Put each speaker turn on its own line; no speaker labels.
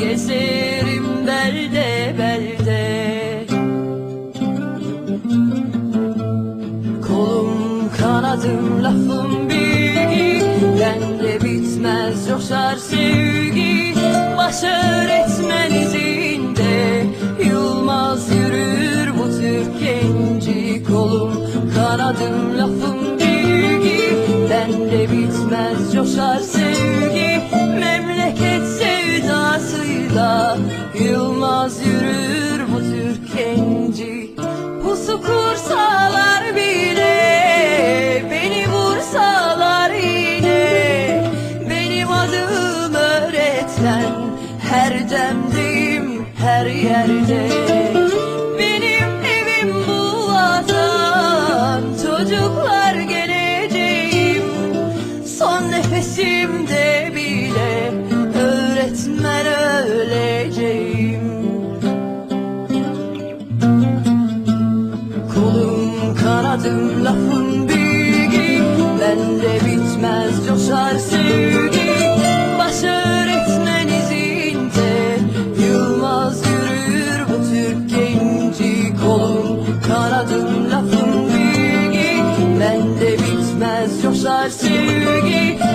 Gezerim belde belde. Kolum kanadım lafım bilgi. Bende bitmez coşar sevgi. Baş öğretmen izinde. Yılmaz yürür bu Türk genci Kolum kanadım lafım bilgi. Bende bitmez coşar sevgi. Yılmaz yürür bu Türk genci Pusu kursalar bile Beni vursalar yine. Benim adım öğretmen Her demdeyim her yerde. Benim evim bu Çocuklar geleceğim. Son nefesimde bile Öğretmen Kolum kanadım lafım bilgi. Bende bitmez coşar sevgi. Baş öğretmen izinde Yılmaz yürür bu Türk genci Kolum. Kanadım lafım bilgi. Bende bitmez coşar sevgi